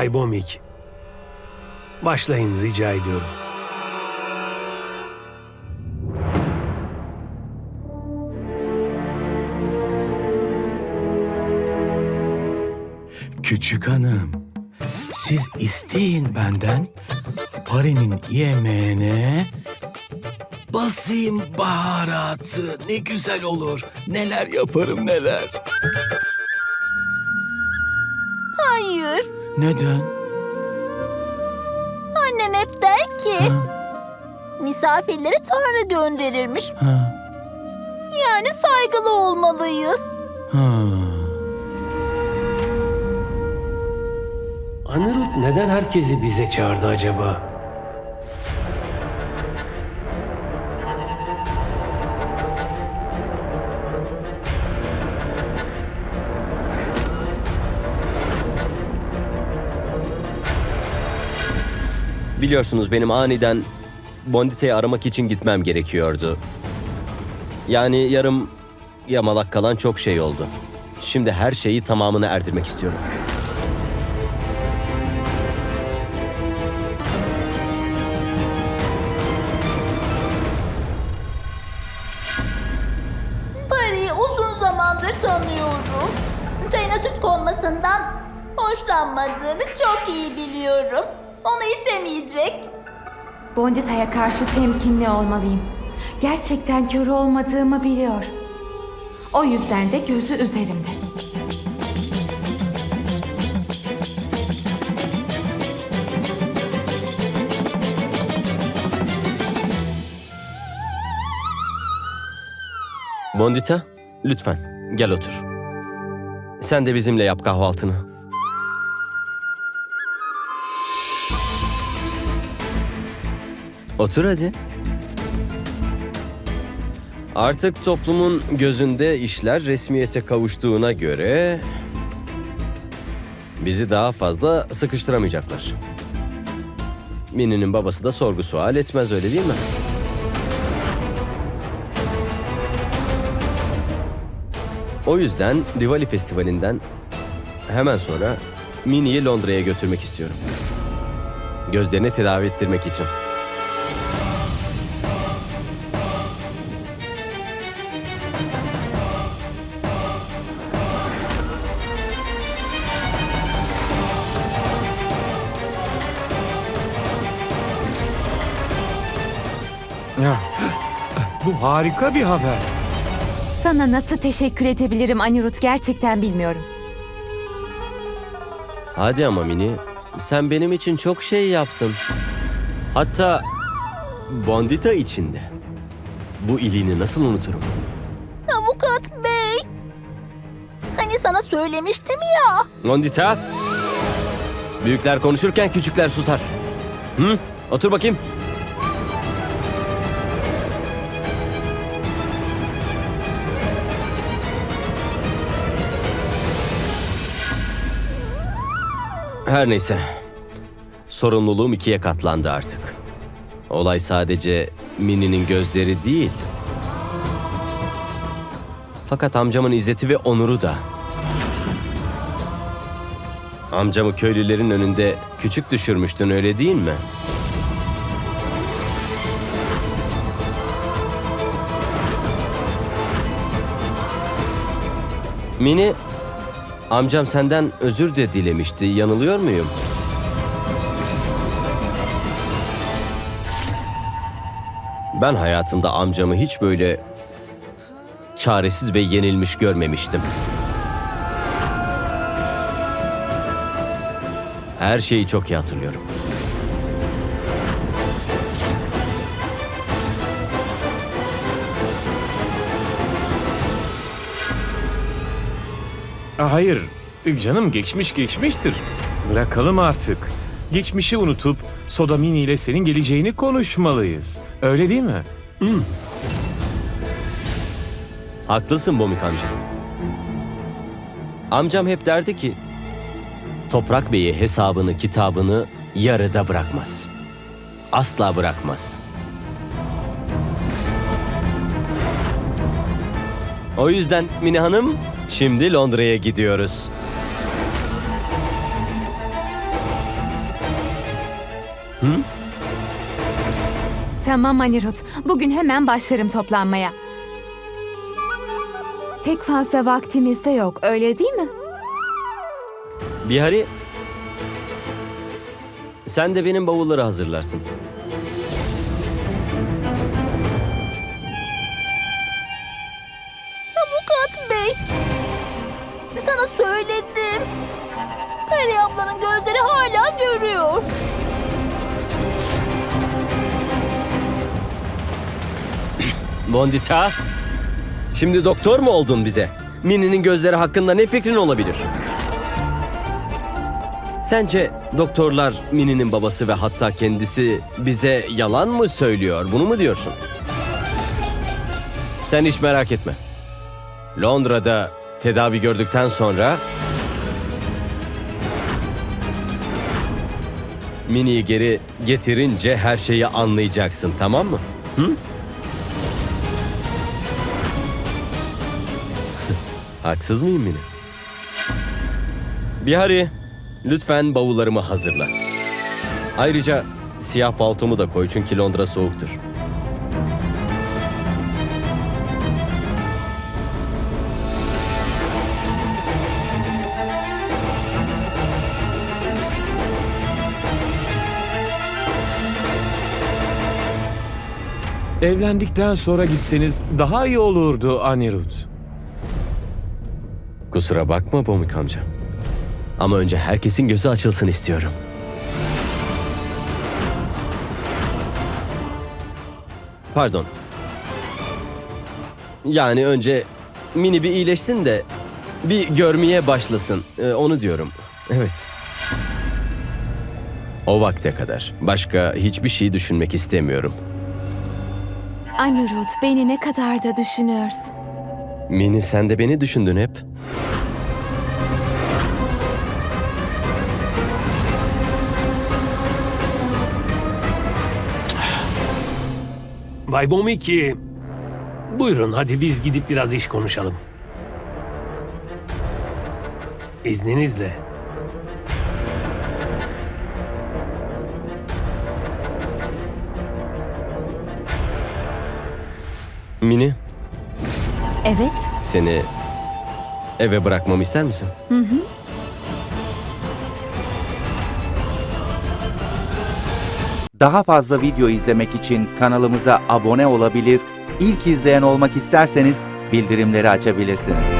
Bay Bomik. Başlayın rica ediyorum. Küçük hanım, siz isteyin benden Pari'nin yemeğine basayım baharatı. Ne güzel olur. Neler yaparım neler. Neden? Annem hep der ki Ha, misafirleri Tanrı gönderirmiş. ha, Yani saygılı olmalıyız. ha. Anirudh neden herkesi bize çağırdı acaba? Biliyorsunuz benim aniden Bondite'yi aramak için gitmem gerekiyordu. Yani yarım yamalak kalan çok şey oldu. Şimdi her şeyi tamamına erdirmek istiyorum. Pari'yi uzun zamandır tanıyorum. Çayına süt konmasından hoşlanmadığını çok iyi biliyorum. Onu içemeyecek. Bondita'ya karşı temkinli olmalıyım. Gerçekten kör olmadığımı biliyor. O yüzden de gözü üzerimde. Bondita, lütfen gel otur. Sen de bizimle yap kahvaltını. Otur hadi. Artık toplumun gözünde işler resmiyete kavuştuğuna göre bizi daha fazla sıkıştıramayacaklar. Mini'nin babası da sorgu sual etmez öyle değil mi? O yüzden Diwali Festivali'nden hemen sonra Mini'yi Londra'ya götürmek istiyorum. Gözlerini tedavi ettirmek için. Ya, bu harika bir haber. Sana nasıl teşekkür edebilirim Anirut gerçekten bilmiyorum. Hadi ama Mini, sen benim için çok şey yaptın. Hatta Bondita için de. Bu iyiliğini nasıl unuturum? Avukat bey. Hani sana söylemiştim ya. Bondita! Büyükler konuşurken küçükler susar. Hı? Otur bakayım. Her neyse. Sorumluluğum ikiye katlandı artık. Olay sadece Minnie'nin gözleri değil. Fakat amcamın izzeti ve onuru da. Amcamı köylülerin önünde küçük düşürmüştün öyle değil mi? Mini, amcam senden özür de dilemişti. Yanılıyor muyum? Ben hayatımda amcamı hiç böyle çaresiz ve yenilmiş görmemiştim. Her şeyi çok iyi hatırlıyorum. Hayır, canım geçmiş geçmiştir. Bırakalım artık. Geçmişi unutup Soda Mini ile senin geleceğini konuşmalıyız. Öyle değil mi? Haklısın Bomik amca. Amcam hep derdi ki, Toprak Bey'i hesabını, kitabını yarıda bırakmaz. Asla bırakmaz. O yüzden Mine Hanım, şimdi Londra'ya gidiyoruz. Tamam Anirut. Bugün hemen başlarım toplanmaya. Pek fazla vaktimiz de yok, öyle değil mi? Bihari, sen de benim bavulları hazırlarsın. Avukat bey. Sana söyledim. Peri ablanın gözleri hala görüyor. Bondita, şimdi doktor mu oldun bize? Minnie'nin gözleri hakkında ne fikrin olabilir? Sence doktorlar Minnie'nin babası ve hatta kendisi bize yalan mı söylüyor? Bunu mu diyorsun? Sen hiç merak etme. Londra'da tedavi gördükten sonra Minnie'yi geri getirince her şeyi anlayacaksın, tamam mı? Hı? Haksız mıyım Mini? Bihari, lütfen bavullarımı hazırla. Ayrıca siyah paltomu da koy çünkü Londra soğuktur. Evlendikten sonra gitseniz daha iyi olurdu Anirut. Kusura bakma Bomik amca. Ama önce herkesin gözü açılsın istiyorum. Pardon. Yani önce mini bir iyileşsin de bir görmeye başlasın. Ee, onu diyorum. Evet. O vakte kadar başka hiçbir şey düşünmek istemiyorum. Anirut, beni ne kadar da düşünüyorsun. Mini sen de beni düşündün hep. Bay Bomiki, buyurun hadi biz gidip biraz iş konuşalım. İzninizle. Mini Evet, seni eve bırakmamı ister misin? Daha fazla video izlemek için kanalımıza abone olabilir, ilk izleyen olmak isterseniz bildirimleri açabilirsiniz.